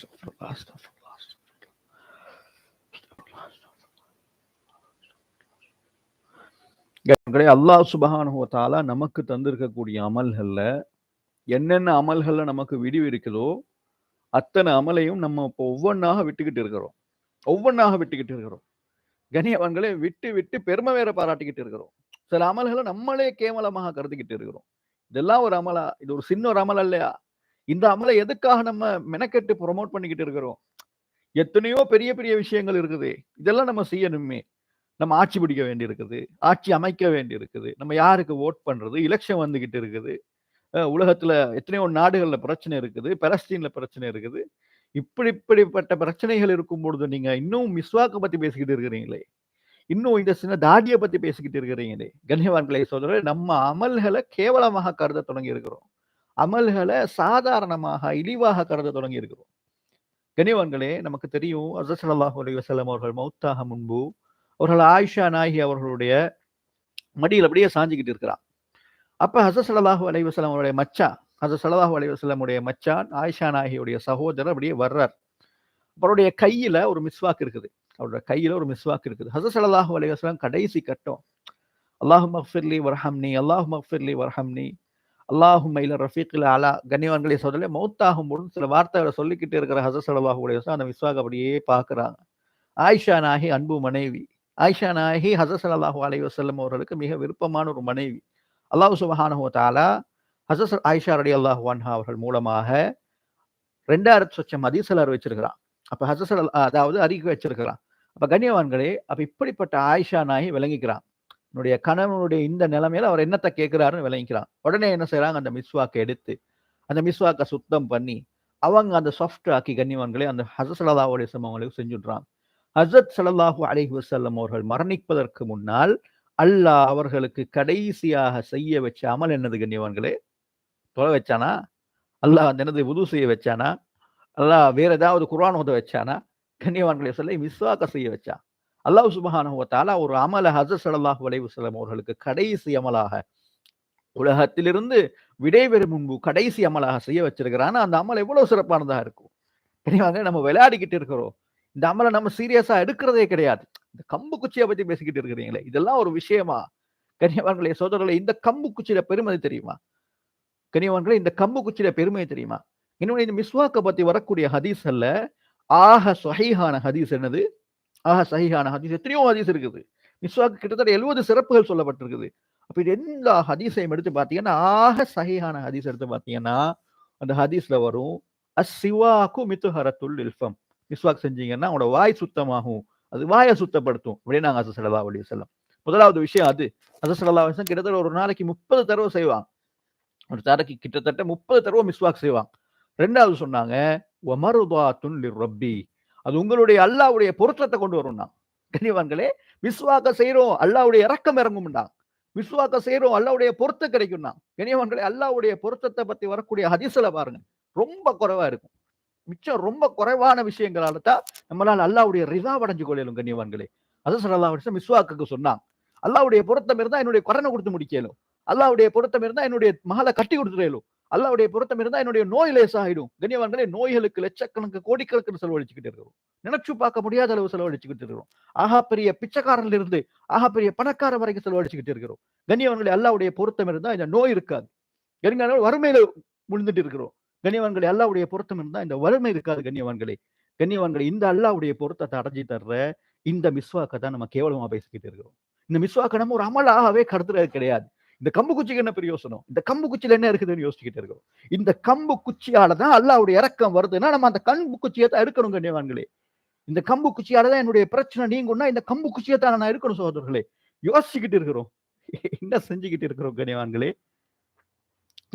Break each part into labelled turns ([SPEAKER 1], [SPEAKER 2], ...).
[SPEAKER 1] அஸ்தக்ஃபிருல்லாஹ், அஸ்தக்ஃபிருல்லாஹ், அஸ்தக்ஃபிருல்லாஹ், அல்லாஹ் சுபஹானஹு வ நமக்கு தந்திருக்கக்கூடிய அமல்கள்ல என்னென்ன அமல்கள்ல நமக்கு விடிவு இருக்குதோ அத்தனை அமலையும் நம்ம இப்போ ஒவ்வொன்னாக விட்டுக்கிட்டு இருக்கிறோம். ஒவ்வொன்னாக விட்டுக்கிட்டு இருக்கிறோம். கண்ணியவான்களே விட்டு விட்டு பெருமை வேற பாராட்டிக்கிட்டு இருக்கிறோம். சில அமல்களை நம்மளே கேவலமாக கருதிக்கிட்டு இருக்கிறோம். இதெல்லாம் ஒரு அமலா இது ஒரு சின்ன ஒரு அமல் இல்லையா இந்த அமலை எதுக்காக நம்ம மெனக்கெட்டு ப்ரொமோட் பண்ணிக்கிட்டு இருக்கிறோம்? எத்தனையோ பெரிய பெரிய விஷயங்கள் இருக்குது. இதெல்லாம் நம்ம செய்யணுமே. நம்ம ஆட்சி பிடிக்க வேண்டி இருக்குது ஆட்சி அமைக்க வேண்டி இருக்குது நம்ம யாருக்கு ஓட் பண்றது? எலெக்ஷன் வந்துகிட்டு இருக்குது. உலகத்துல எத்தனையோ நாடுகள்ல பிரச்சனை இருக்குது. பலஸ்தீன்ல பிரச்சனை இருக்குது. இப்படி இப்படிப்பட்ட பிரச்சனைகள் இருக்கும் பொழுது நீங்க இன்னும் மிஸ்வாக்க பத்தி பேசிக்கிட்டு இருக்கிறீங்களே. இன்னும் இந்த சின்ன தாடியை பத்தி பேசிக்கிட்டு இருக்கிறீங்களே. கண்ணியவான்களை சொல்ற நம்ம அமல்களை கேவலமாக கருத தொடங்கி இருக்கிறோம் அமல்களை சாதாரணமாக இழிவாக கருத தொடங்கி இருக்கிறோம் கண்ணியவான்களே நமக்கு தெரியும் அசஸ் ஸல்லல்லாஹு அலைஹி அவர்கள் மௌத்தாக முன்பு அவர்கள் ஆயிஷா நாயகி அவர்களுடைய மடியில் அப்படியே சாஞ்சிக்கிட்டு இருக்கிறான். அப்போ ஹசரத் ஸல்லல்லாஹு அலைஹி அவருடைய மச்சான் ஹசரத் ஸல்லல்லாஹு அலைஹி உடைய மச்சான் ஆயிஷா நாயகியுடைய சகோதரர் அப்படியே வர்றார். அவருடைய கையில் ஒரு மிஸ்வாக் இருக்குது. அவருடைய கையில் ஒரு மிஸ்வாக் இருக்குது. ஹசரத் ஸல்லல்லாஹு அலைஹி கடைசி கட்டம். அல்லாஹு மஃபிர்லி வர்ஹம்னி அல்லாஹு மஃபிர்லி வர்ஹம்னி. அல்லாஹும் மயில ரஃபீக்கில் அலா கண்ணியவான்களே சொல்லல மௌத்தாகும் பொழுது சில வார்த்தைகளை சொல்லிக்கிட்டு இருக்கிற ஹசரத் ஸல்லல்லாஹு அந்த மிஸ்வாக் அப்படியே பார்க்குறாங்க. ஆயிஷா நாகி அன்பு மனைவி. ஆயிஷா நாகி ஹசரத் ஸல்லல்லாஹு அலைஹி செல்லும் அவர்களுக்கு மிக விருப்பமான ஒரு மனைவி. அல்லாஹ் சுபஹானஹு தாலா தஆலா ஆயிஷா ஆயிஷா ரலியல்லாஹு வான்ஹா அவர்கள் மூலமாக ரெண்டாயிரத்து சொச்சம் ஹதீஸ்ல அறிவிச்சிருக்கிறான். அப்போ ஹசரத் அதாவது அறிக்கை வச்சிருக்கிறான். அப்போ கண்ணியவான்களே அப்ப இப்படிப்பட்ட ஆயிஷா நாகி விளங்கிக்கிறான். என்னுடைய கணவனுடைய இந்த நிலைமையில அவர் என்னத்தை கேட்கிறாருன்னு விளங்கிக்கிறான். உடனே என்ன செய்யறாங்க அந்த மிஸ்வாக்கை எடுத்து அந்த மிஸ்வாக்கை சுத்தம் பண்ணி அவங்க அந்த சாஃப்ட் ஆக்கி கண்ணியவான்களே அந்த ஹசத் ஸல்லல்லாஹு அலைஹி வஸல்லம் அவங்களுக்கு செஞ்சுடுறாங்க. ஹசரத் ஸல்லல்லாஹு அலைஹி அவர்கள் மரணிப்பதற்கு முன்னால் அல்லாஹ் அவர்களுக்கு கடைசியாக செய்ய வச்ச அமல் என்னது கண்ணியவான்களே தொலை வச்சானா? அல்லாஹ் அந்த என்னது உது செய்ய வச்சானா? அல்லாஹ் வேற ஏதாவது குரான் உதவ வச்சானா? கண்ணியவான்களை சொல்லி மிஸ்வாக்க செய்ய வச்சான். அல்லாஹ் சுபஹானுவத்தாலா ஒரு அமல ஹசர் ஸல்லல்லாஹு வலைவுசலம் அவர்களுக்கு கடைசி அமலாக உலகத்திலிருந்து விடைபெறும் முன்பு கடைசி அமலாக செய்ய வச்சிருக்கிறான் அந்த அமல் எவ்வளவு சிறப்பானதா இருக்கும்? கண்ணியவாங்க நம்ம விளையாடிக்கிட்டு இருக்கிறோம். இந்த அமலை நம்ம சீரியஸா எடுக்கிறதே கிடையாது. இந்த கம்பு குச்சியை பத்தி பேசிக்கிட்டு இருக்கிறீங்களே இதெல்லாம் ஒரு விஷயமா? கனியவான்களே சோதரர்களே இந்த கம்பு குச்சியில பெருமதி தெரியுமா? கனியவான்களே இந்த கம்பு குச்சியில பெருமை தெரியுமா? இன்னொன்னு இந்த மிஸ்வாக்க பத்தி வரக்கூடிய ஹதீஸ் அல்ல. ஆக சொஹைஹான ஹதீஸ் என்னது? ஆக சஹிஹான ஹதீஸ் எத்தனையோ ஹதீஸ் இருக்குது. மிஸ்வாக்கு கிட்டத்தட்ட எழுபது சிறப்புகள் சொல்லப்பட்டிருக்குது. அப்ப இது எல்லா ஹதீஸையும் எடுத்து பார்த்தீங்கன்னா ஆக சஹிஹான ஹதீஸ் எடுத்து பார்த்தீங்கன்னா அந்த ஹதீஸ்ல வரும் அசிவாக்கு மித்துஹரத்துல் இல்ஃபம். மிஸ்வாக் செஞ்சீங்கன்னா உங்களோட வாய் சுத்தமாகும். அது வாயை சுத்தப்படுத்தும். அப்படின்னு நாங்கள் அசு அப்படி செல்லம் முதலாவது விஷயம் அது. அசசலா கிட்டத்தட்ட ஒரு நாளைக்கு முப்பது தடவை செய்வாங்க ஒரு தடவைக்கு கிட்டத்தட்ட முப்பது தடவை மிஸ்வாக் செய்வாங்க ரெண்டாவது சொன்னாங்க ஒமருதாத்துன் ரப்பி அது உங்களுடைய அல்லாவுடைய பொருத்தத்தை கொண்டு வரும்னா. கனிவான்களே விஸ்வாக்க செய்கிறோம் அல்லாவுடைய இறக்கம் இறங்கும்னா. விஸ்வாக்க செய்யறோம் அல்லாவுடைய பொருத்த கிடைக்கும்னா. கனிவான்களே அல்லாவுடைய பொருத்தத்தை பத்தி வரக்கூடிய ஹதிசில் பாருங்க. ரொம்ப குறைவா இருக்கும். மிச்சம் ரொம்ப குறைவான விஷயங்களால தான் நம்மளால் அல்லாவுடைய ரிதா அடைஞ்சு கொள்ளலும் கண்ணியவான்களே அது சொல்லலாம் வருஷம் விஸ்வாக்கு சொன்னான். அல்லாவுடைய பொருத்தம் இருந்தா என்னுடைய குறனை கொடுத்து முடிக்கலும். அல்லாவுடைய பொருத்தம் இருந்தா என்னுடைய மகளை கட்டி கொடுத்துடலும். அல்லாவுடைய பொருத்தம் இருந்தா என்னுடைய நோய் லேசாகிடும் கண்ணியவான்களே நோய்களுக்கு லட்சக்கணக்கு கோடிக்கணக்கு செலவழிச்சுக்கிட்டு இருக்கிறோம். நினைச்சு பார்க்க முடியாத அளவு செலவழிச்சுக்கிட்டு இருக்கிறோம். ஆகா பெரிய பிச்சைக்காரன்ல இருந்து ஆகா பெரிய பணக்கார வரைக்கும் செலவழிச்சுக்கிட்டு இருக்கிறோம். கண்ணியவான்களே அல்லாவுடைய பொருத்தம் இருந்தா இந்த நோய் இருக்காது. எங்க வறுமையில விழுந்துட்டு இருக்கிறோம். கண்ணியவான்களே அல்லாவுடைய பொருத்தம் இருந்தா இந்த வறுமை இருக்காது கண்ணியவான்களே கண்ணியவான்களே இந்த அல்லாவுடைய பொருத்தத்தை அடைஞ்சி தர்ற இந்த மிஸ்வாக்கை தான் நம்ம கேவலமா பேசிக்கிட்டு இருக்கிறோம். இந்த மிஸ்வாக்கை நம்ம ஒரு அமலாகவே கருத்துறது கிடையாது. இந்த கம்பு குச்சிக்கு என்ன பிரயோசனம் இந்த கம்பு குச்சியில என்ன இருக்குதுன்னு யோசிச்சுக்கிட்டு இருக்கிறோம் இந்த கம்பு குச்சியால தான் அல்லாவுடைய இறக்கம் வருதுன்னா நம்ம அந்த கம்பு குச்சியை தான் இருக்கணும் கண்ணியவான்களே இந்த கம்பு குச்சியால தான் என்னுடைய பிரச்சனை நீங்கன்னா இந்த கம்பு குச்சியை தான் நான் இருக்கணும் சகோதரர்களே. யோசிச்சுக்கிட்டு இருக்கிறோம். என்ன செஞ்சுக்கிட்டு இருக்கிறோம் கண்ணியவான்களே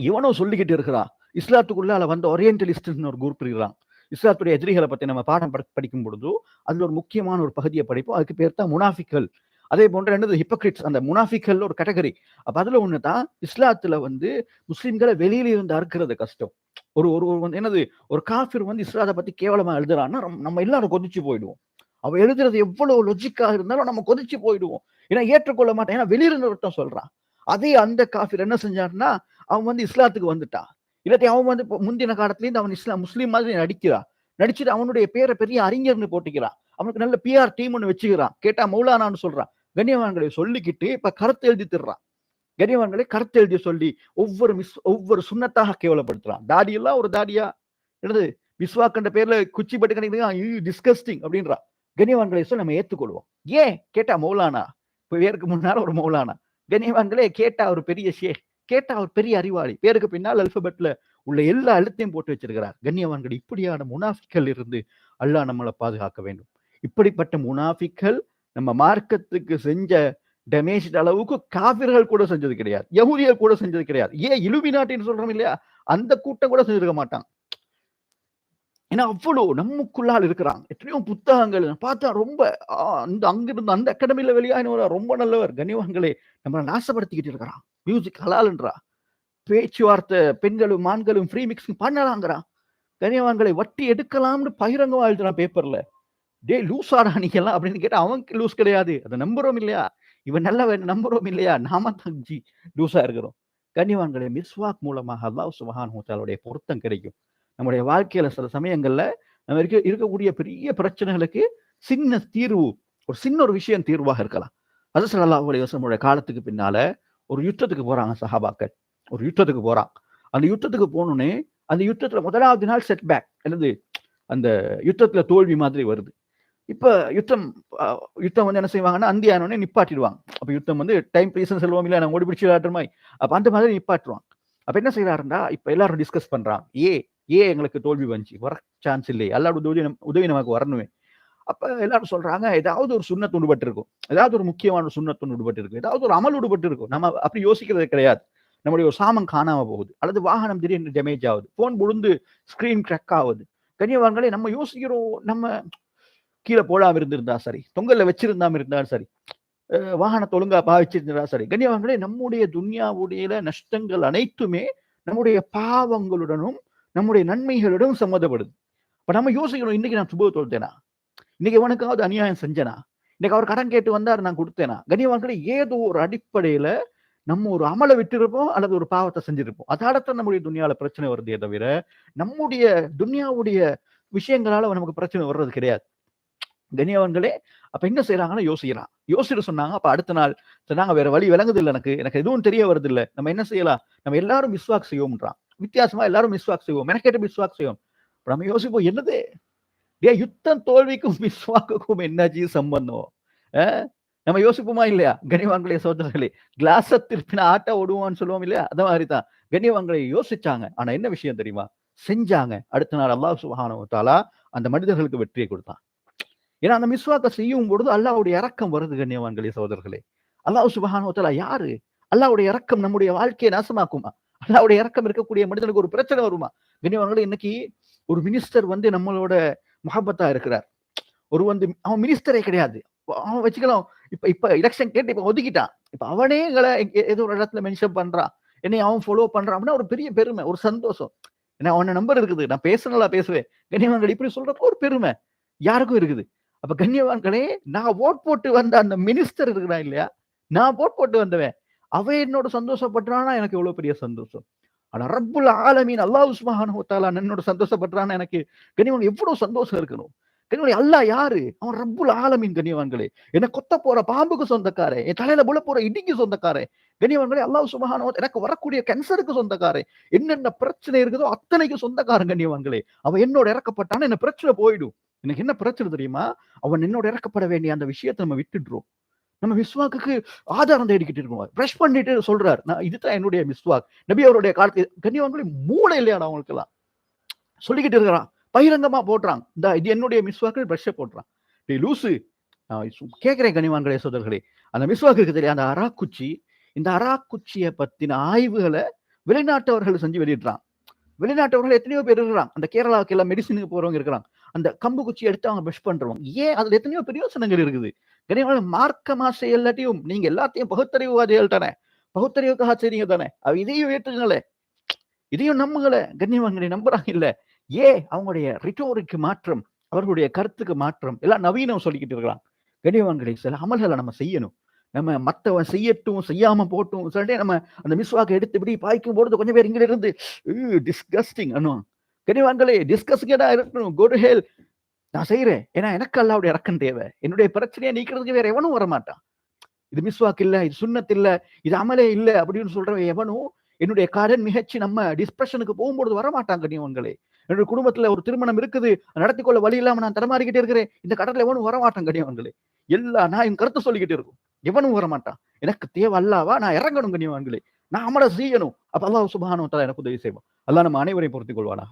[SPEAKER 1] இவனும் சொல்லிக்கிட்டு இருக்கிறான் இஸ்லாத்துக்குள்ளால வந்த ஒரியன்டலிஸ்ட்னு ஒரு குரூப் இருக்கிறான். இஸ்லாத்துடைய எதிரிகளை பத்தி நம்ம பாடம் படிக்கும் பொழுது அதுல ஒரு முக்கியமான ஒரு பகுதியை படிப்போம். அதுக்கு பேர் தான் முனாஃபிக்கல் அதே போன்ற என்னது ஹிப்போக்ரிட்ஸ் அந்த முனாஃபிக்கல் ஒரு கேட்டகரி அப்ப அதுல ஒண்ணுதான் இஸ்லாத்துல வந்து முஸ்லிம்களை வெளியில இருந்து அறுக்கிறது கஷ்டம். ஒரு ஒரு வந்து என்னது ஒரு காஃபிர் வந்து இஸ்லாத்தை பத்தி கேவலமா எழுதுறான்னா நம்ம எல்லாரும் கொதிச்சு போயிடுவோம். அவ எழுதுறது எவ்வளவு லொஜிக்காக இருந்தாலும் நம்ம கொதிச்சு போயிடுவோம். ஏன்னா ஏற்றுக்கொள்ள மாட்டேன். ஏன்னா வெளியிருந்து ஒருத்தன் சொல்றான். அதே அந்த காஃபிர் என்ன செஞ்சாருன்னா அவன் வந்து இஸ்லாத்துக்கு வந்துட்டான் இல்லாட்டி அவன் வந்து முந்தின காலத்துலேருந்து அவன் இஸ்லாம் முஸ்லீம் மாதிரி நடிக்கிறான் நடிச்சுட்டு அவனுடைய பேரை பெரிய அறிஞர்னு போட்டுக்கிறான். அவனுக்கு நல்ல பிஆர் டீம் ஒன்று வச்சுக்கிறான். கேட்டா மௌலானான்னு சொல்றான். கண்ணியவான்களை சொல்லிக்கிட்டு இப்ப கருத்து எழுதி திடுறான் கண்ணியவான்களை கருத்து எழுதி சொல்லி ஒவ்வொரு மிஸ் ஒவ்வொரு சுண்ணத்தாக கேவலப்படுத்துறான். தாடி எல்லாம் ஒரு தாடியா? என்னது? விஸ்வாக்கண்ட பேர்ல குச்சி பட்டு கணக்கு டிஸ்கஸ்டிங் அப்படின்றான் கண்ணியவான்களை சொல்லி நம்ம ஏத்துக்கொள்வோம். ஏன்? கேட்டா மௌலானா? இப்ப பேருக்கு முன்னால ஒரு மௌலானா. கண்ணியவான்களே கேட்டா ஒரு பெரிய ஷேக் கேட்டா ஒரு பெரிய அறிவாளி. பேருக்கு பின்னால் அல்பபெட்ல உள்ள எல்லா எழுத்தையும் போட்டு வச்சிருக்கிறார். கண்ணியவான்கள் இப்படியான முனாஃபிக்கள் இருந்து அல்லாஹ் நம்மளை பாதுகாக்க வேண்டும். இப்படிப்பட்ட முனாஃபிக்கள் நம்ம மார்க்கத்துக்கு செஞ்ச டேமேஜ் அளவுக்கு காவிர்கள் கூட செஞ்சது கிடையாது. யகுதியர் கூட செஞ்சது கிடையாது. ஏன் இலுமினாட்டின்னு சொல்றோம் இல்லையா? அந்த கூட்டம் கூட செஞ்சிருக்க மாட்டாங்க ஏன்னா அவ்வளவு நமக்குள்ளால் இருக்கிறாங்க எத்தனையோ புத்தகங்கள் பார்த்தா ரொம்ப அந்த அங்கிருந்து அந்த அகாடமியில வெளியாகினவரா ரொம்ப நல்லவர் கனிவான்களே நம்மளை நாசப்படுத்திக்கிட்டு இருக்கிறான். மியூசிக் ஹலால்ன்றா பேச்சுவார்த்தை பெண்களும் ஆண்களும் ஃப்ரீ மிக்ஸும் பண்ணலாங்கிறான். கனிவான்களை வட்டி எடுக்கலாம்னு பகிரங்கமா எழுதுறான் பேப்பர்ல டே லூஸ் ஆடா நீங்கெல்லாம் அப்படின்னு கேட்டால் அவன் லூஸ் கிடையாது. அதை நம்புறோம் இல்லையா? இவன் நல்ல நம்புறோம் இல்லையா? நாம தான் ஜி லூஸா இருக்கிறோம். கன்னிவான்களே மிஸ்வாக் மூலமாக அல்லாஹ் சுபஹானுடைய பொருத்தம் கிடைக்கும். நம்முடைய வாழ்க்கையில சில சமயங்கள்ல நம்ம இருக்க இருக்கக்கூடிய பெரிய பிரச்சனைகளுக்கு சின்ன தீர்வு ஒரு சின்ன ஒரு விஷயம் தீர்வாக இருக்கலாம். அது சல்லாஹ் அலைவசமுடைய காலத்துக்கு பின்னால ஒரு யுத்தத்துக்கு போறாங்க சஹாபாக்கள். ஒரு யுத்தத்துக்கு போறான் அந்த யுத்தத்துக்கு போனோடனே அந்த யுத்தத்துல முதலாவது நாள் செட் பேக் என்னது? அந்த யுத்தத்துல தோல்வி மாதிரி வருது. இப்போ யுத்தம் யுத்தம் வந்து என்ன செய்வாங்கன்னா அந்தியானோடனே நிப்பாட்டிடுவாங்க. அப்போ யுத்தம் வந்து டைம் பீசன் செல்வோம் இல்லை நாங்கள் ஓடி பிடிச்சி விளையாடுற மாதிரி. அந்த மாதிரி நிப்பாட்டுவாங்க. அப்போ என்ன செய்யறாருண்டா இப்போ எல்லாரும் டிஸ்கஸ் பண்ணுறாங்க ஏ ஏ எங்களுக்கு தோல்வி வந்துச்சு? வர சான்ஸ் இல்லை எல்லாரோட உதவி உதவி நமக்கு வரணுமே. அப்போ எல்லாரும் சொல்றாங்க ஏதாவது ஒரு சுண்ணத்து உடுபட்டு இருக்கும் ஏதாவது ஒரு முக்கியமான சுண்ணத்து உடுபட்டு இருக்கும் ஏதாவது ஒரு அமல் உடுபட்டு இருக்கும் நம்ம அப்படி யோசிக்கிறது கிடையாது. நம்முடைய ஒரு சாமம் காணாமல் போகுது. அல்லது வாகனம் திடீர்னு டேமேஜ் ஆகுது. ஃபோன் விழுந்து ஸ்க்ரீன் கிராக் ஆகுது. கன்னியவான்களே நம்ம யோசிக்கிறோம். நம்ம கீழே போடாமல் இருந்திருந்தா சரி தொங்கல்ல வச்சிருந்தாம இருந்தாலும் சரி வாகனத்தை ஒழுங்கா பாவிச்சிருந்தா சரி கண்ணியவான்களே நம்முடைய துன்யாவுடைய நஷ்டங்கள் அனைத்துமே நம்முடைய பாவங்களுடனும் நம்முடைய நன்மைகளுடனும் சம்மந்தப்படுது. இப்போ நம்ம யோசிக்கணும் இன்னைக்கு நான் சுப தொழுத்தேனா இன்னைக்கு எவனுக்காவது அநியாயம் செஞ்சனா? இன்னைக்கு அவர் கடன் கேட்டு வந்தார் நான் கொடுத்தேனா? கண்ணியவான்களே ஏதோ ஒரு அடிப்படையில நம்ம ஒரு அமலை விட்டிருப்போம் அல்லது ஒரு பாவத்தை செஞ்சிருப்போம். அதாடத்தான் நம்முடைய துன்யால பிரச்சனை வருதே தவிர நம்முடைய துன்யாவுடைய விஷயங்களால நமக்கு பிரச்சனை வர்றது கிடையாது. கண்ணியவன்களே அப்ப என்ன செய்யறாங்கன்னா யோசிக்கிறான். யோசிச்சுட்டு சொன்னாங்க அப்ப அடுத்த நாள் சொன்னாங்க வேற வழி விளங்குது இல்லை எனக்கு. எனக்கு எதுவும் தெரிய வருது இல்ல. நம்ம என்ன செய்யலாம்? நம்ம எல்லாரும் மிஸ்வாக் செய்வோம்ன்றான். வித்தியாசமா எல்லாரும் மிஸ்வாக் செய்வோம். மெனக்கேட்டு மிஸ்வாக் செய்வோம். நம்ம யோசிப்போம் என்னது? டே யுத்தம் தோல்விக்கும் மிஸ்வாக்குக்கும் என்னாச்சு சம்பந்தம்? நம்ம யோசிப்போமா இல்லையா? கனிவாங்களே சோதரர்களே கிளாஸ திருப்பின ஆட்ட ஓடுவான்னு சொல்லுவோம் இல்லையா? அத மாதிரி தான் கண்ணியவான்களை யோசிச்சாங்க. ஆனா என்ன விஷயம் தெரியுமா? செஞ்சாங்க. அடுத்த நாள் அல்லாஹ் சுபஹானஹு அந்த மனிதர்களுக்கு வெற்றியை கொடுத்தான். ஏன்னா அந்த மிஸ்வாக்க செய்யும் பொழுது அல்லாவுடைய இறக்கம் வருது கண்ணியவான்களே சகோதரர்களே. அல்லாஹ் சுபஹானஹு யாரு? அல்லாஹ்வுடைய இறக்கம் நம்முடைய வாழ்க்கையை நாசமாக்குமா? அல்லாவுடைய இறக்கம் இருக்கக்கூடிய மனிதனுக்கு ஒரு பிரச்சனை வருமா? கண்ணியவான்களே இன்னைக்கு ஒரு மினிஸ்டர் வந்து நம்மளோட முகப்பத்தா இருக்கிறார். ஒரு வந்து அவன் மினிஸ்டரே கிடையாது. அவன் வச்சுக்கலாம் இப்ப இப்ப எலெக்ஷன் கேட்டு இப்ப ஒதுக்கிட்டான். இப்ப அவனே எங்களை ஏதோ ஒரு இடத்துல மென்ஷன் பண்றான். என்னை அவன் ஃபாலோ பண்றான் அப்படின்னா ஒரு பெரிய பெருமை ஒரு சந்தோஷம். ஏன்னா அவன நம்பர் இருக்குது. நான் பேசுனலா பேசுவேன். கண்ணியவான்கள் இப்படி சொல்றப்போ ஒரு பெருமை. யாருக்கும் இருக்குது? அப்ப கண்ணியவான்களே நான் ஓட் போட்டு வந்த அந்த மினிஸ்டர் இருக்கிறான் இல்லையா? நான் ஓட் போட்டு வந்தவன். அவன் என்னோட சந்தோஷப்படுறானா எனக்கு எவ்வளவு பெரிய சந்தோஷம். ஆனா ரப்புல் ஆலமீன் அல்லாஹ் உஸ்மஹான் ஹோத்தாலா என்னோட சந்தோஷப்படுறானா எனக்கு கண்ணியவான் எவ்வளவு சந்தோஷம் இருக்கணும்? கண்ணியவான் அல்லா யாரு? அவன் ரப்புல் ஆலமீன் கனிவான்களே என்ன கொத்த போற பாம்புக்கு சொந்தக்காரன். என் தலையில புல போற இடிக்கு சொந்தக்காரன். கனிவான்களே அல்லாஹ் சுபஹானஹு எனக்கு வரக்கூடிய கேன்சருக்கு சொந்தக்காரன். என்னென்ன பிரச்சனை இருக்குதோ அத்தனைக்கு சொந்தக்காரன் கனிவான்களே அவன் என்னோட இறக்கப்பட்டான என்ன பிரச்சனை போயிடும். எனக்கு என்ன பிரச்சனை தெரியுமா? அவன் என்னோட இறக்கப்பட வேண்டிய அந்த விஷயத்தை நம்ம விட்டுடுறோம். நம்ம மிஸ்வாக்கு ஆதாரம் தேடிக்கிட்டு இருக்கோம். பிரஷ் பண்ணிட்டு சொல்றாரு. நான் இதுதான் என்னுடைய மிஸ்வாக். நபி அவருடைய காலத்து கண்ணியவான்களே மூளை இல்லையாடா அவங்களுக்கு எல்லாம் சொல்லிக்கிட்டு இருக்கிறான். பகிரங்கமா போடுறான் இந்த இது என்னுடைய மிஸ்வாக்கள் பிரஷ்ஷை போடுறான் டே லூசு. கேட்குறேன் கனிவான்களே சோதர்களே. அந்த மிஸ்வாக்கு இருக்கு தெரியும் அந்த அராக்குச்சி. இந்த அராக்குச்சியை பத்தின ஆய்வுகளை வெளிநாட்டவர்கள் செஞ்சு வெளியிடுறான். வெளிநாட்டவர்கள் எத்தனையோ பேர் இருக்கிறாங்க அந்த கேரளாவுக்கு எல்லாம் மெடிசினுக்கு போறவங்க இருக்கிறாங்க. அந்த கம்பு குச்சி எடுத்து அவங்க பிரஷ் பண்றவங்க. ஏன்? அதுல எத்தனையோ பிரயோசனங்கள் இருக்குது. கனிவான மார்க்கமா செய்யலாட்டியும் நீங்க எல்லாத்தையும் பகுத்தறிவுவாதிகள் தானே. பகுத்தறிவுக்காக செய்றீங்க தானே. அவ இதையும் ஏற்றுங்களே இதையும் நம்புங்களே. கண்ணியவான்களை நம்புறாங்க இல்ல? ஏ அவங்களுடைய ரிட்டோரிக்கு மாற்றம் அவர்களுடைய கருத்துக்கு மாற்றம் எல்லாம் நவீனம் சொல்லிக்கிட்டு இருக்கிறான் கண்ணியவான்களை சில அமல்களை நம்ம செய்யணும். நம்ம மத்தவன் செய்யட்டும் செய்யாம போட்டும் சொல்லிட்டு நம்ம அந்த மிஸ்வாக்கை எடுத்து இப்படி பாய்க்கும் பொழுது கொஞ்சம் பேர் இங்க இருந்து டிஸ்கஸ்டிங் அண்ணுவான் கனிவான்களே டிஸ்கஸ்கடா இருக்கணும். குட் ஹெல் நான் செய்யறேன் ஏன்னா எனக்கு அல்லாவுடைய இறக்கம் தேவை. என்னுடைய பிரச்சனையை நீக்கிறதுக்கு வேற எவனும் வரமாட்டான். இது மிஸ்வாக் இல்ல இது சுண்ணத் இல்லை இது அமலே இல்ல அப்படின்னு சொல்றவன் எவனும் என்னுடைய காரன் மிகச்சி நம்ம டிஸ்பிரஷனுக்கு போகும்போது வரமாட்டாங்க கனியவன்களே என்னுடைய குடும்பத்துல ஒரு திருமணம் இருக்குது. நடத்தி கொள்ள வழி இல்லாம நான் தடமாறிக்கிட்டே இருக்கிறேன். இந்த கடத்துல எவனும் வரமாட்டான் கனியவான்களே எல்லா நான் என் கருத்தை சொல்லிக்கிட்டே இருக்கும். எவனும் வரமாட்டான். எனக்கு தேவை அல்லாவா? நான் இறங்கணும் கனியவான்களே நான் அமல செய்யணும். அப்ப அல்லாஹ் சுபஹானு எனக்கு உதவி செய்வோம் அல்லா நம்ம அனைவரையும் பொருத்திக் கொள்வானா